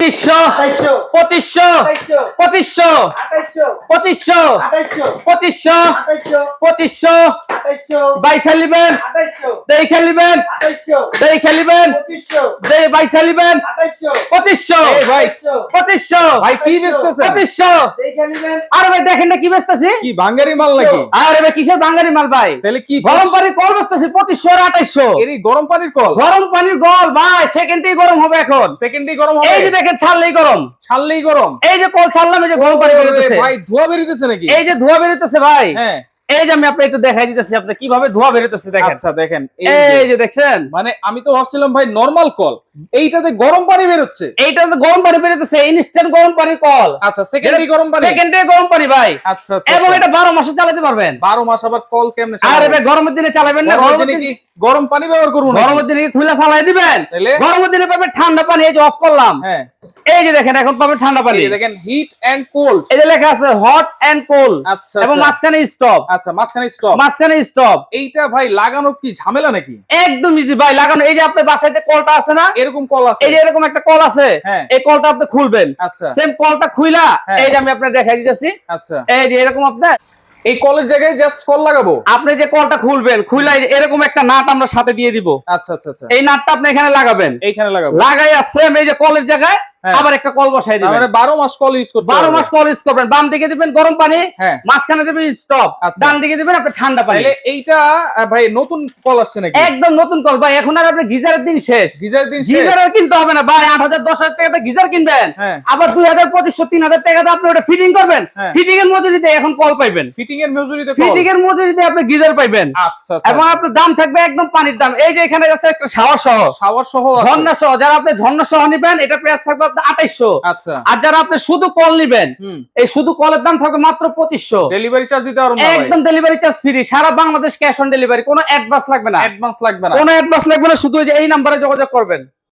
পঁচিশশো পঁচিশশো পঁচিশশো পঁচিশশো পঁচিশশো পঁচিশশো আঠাইশশো বাইশ দেই খেলিবেন দেই খেলিবেন দেই বাইশ খেলিবেন পঁচিশশো ভাই পঁচিশশো ভাই কি বেচতেছেন? পঁচিশশো আরে ভাই দেখেন না কি বেচতেছি? কি বাঙ্গারি মাল নাকি? আরে ভাই কিসের বাঙালি মাল ভাই? তাহলে কি গরম পানির কল বেচতেছি পঁচিশশো আর আঠাইশশো। গরম পানির কল? গরম পানির কল ভাই সেকেন্ডেই গরম হবে এখন। সেকেন্ডে গরম হবে? যে ছাড়লেই গরম। ছাড়লেই গরম। এই যে কল ছাড়লাম এই যে গরম পানি বেরোতেছে। ভাই ধোয়া বেরোতেছে নাকি? এই যে ধোয়া বেরোতেছে ভাই। হ্যাঁ। এই যে আমি আপনাকে দেখাই দিতেছি আপনি কীভাবে ধোয়া বেরোতেছে দেখেন। আচ্ছা দেখেন এই যে। দেখছেন? মানে আমি তো ভাবছিলাম ভাই নরমাল কল এইটাতে গরম পানি গরম পানি ইনস্ট্যান্ট গরম পানির কল আচ্ছা সেকেন্ডে গরম পানি? সেকেন্ডে গরম পানি ভাই। আচ্ছা আচ্ছা এবং আচ্ছা। এটা বারো মাসে চালাতে পারবেন। বারো মাস আবার কল কেমনে আর? এবার গরমের দিনে চালাবেন না গরমের দিনে গরম পানি ব্যবহার করব নাকি? গরমের দিনে কি খুলে ফালাই দিবেন? গরমের দিনে পাবেন ঠান্ডা পানি এই যে অফ করলাম। হ্যাঁ। এই যে দেখেন এখন পাবেন ঠান্ডা পানি। দেখেন হিট এন্ড কোল্ড এই যে লেখা আছে হট এন্ড কোল্ড আচ্ছা এবং। মাঝখানে স্টপ আচ্ছা মাঝখানে স্টপ মাঝখানে স্টপ এইটা ভাই লাগানো কি ঝামেলা নাকি? একদম ইজি ভাই লাগানো। এই যে আপনার বাসায় যে কলটা আছে না এরকম কল আছে। এই যে এরকম একটা কল আছে হ্যাঁ। এই কলটা আপনি খুলবেন। আচ্ছা। সেম কলটা খুইলা হ্যাঁ। এই যে আমি আপনার দেখাই দিতেছি। আচ্ছা। এই যে এরকম আপনার এই কলের জায়গায় জাস্ট কল লাগাবো? আপনি যে কলটা খুলবেন যে এরকম একটা নাট আমরা সাথে দিয়ে দিব। আচ্ছা আচ্ছা আচ্ছা। এই নাটটা আপনি এখানে লাগাবেন। এইখানে লাগাবো। লাগাই সেম এই যে কলের জায়গায়। আবার একটা কল বসাই দিবেন। মানে বারো মাস কল ইউজ করতে বারো পারব। মাস কল ইউজ করবেন। বাম দিকে দিবেন গরম পানি হ্যাঁ। মাঝখানে দিবেন স্টপ আচ্ছা। ডান দিকে দিবেন আপনি ঠান্ডা পানি। তাহলে এইটা ভাই নতুন কল আসছে নাকি? একদম নতুন কল। ভাই এখন আর আপনি গিজারের দিন শেষ। গিজার দিন শেষ। গিজার কিনতে হবে না। ভাই আট হাজার দশ হাজার টাকাতে গিজার কিনবেন। হ্যাঁ। আবার দুই হাজার পঁচিশশো তিন হাজার টাকাতে আপনি ওটা ফিটিং করবেন। হ্যাঁ। ফিটিং এর মজুরিতে এখন কল পাইবেন। ফিটিং এর মজুরিতে কল। ফিটিং এর মজুরিতে আপনি গিজার পাইবেন। আচ্ছা আচ্ছা। এবং আপনার দাম থাকবে একদম পানির দাম। এই যে এখানে আছে একটা শাওয়ার সহ। শাওয়ার সহ। ঝর্ণা সহ। যারা আপনি ঝর্ণা সহ নিবেন এটা প্রাইস থাকবে আপনার আচ্ছা। আর যারা আপনি শুধু কল নিবেন এই শুধু কলের দাম থাকবে মাত্র পঁচিশশো। ডেলিভারি চার্জ দিতে পারব একদম ডেলিভারি চার্জ ফ্রি সারা বাংলাদেশ ক্যাশ অন ডেলিভারি কোনো অ্যাডভান্স লাগবে না। অ্যাডভান্স লাগবে না। কোনো অ্যাডভান্স লাগবে না শুধু এই নাম্বারে যোগাযোগ করবেন।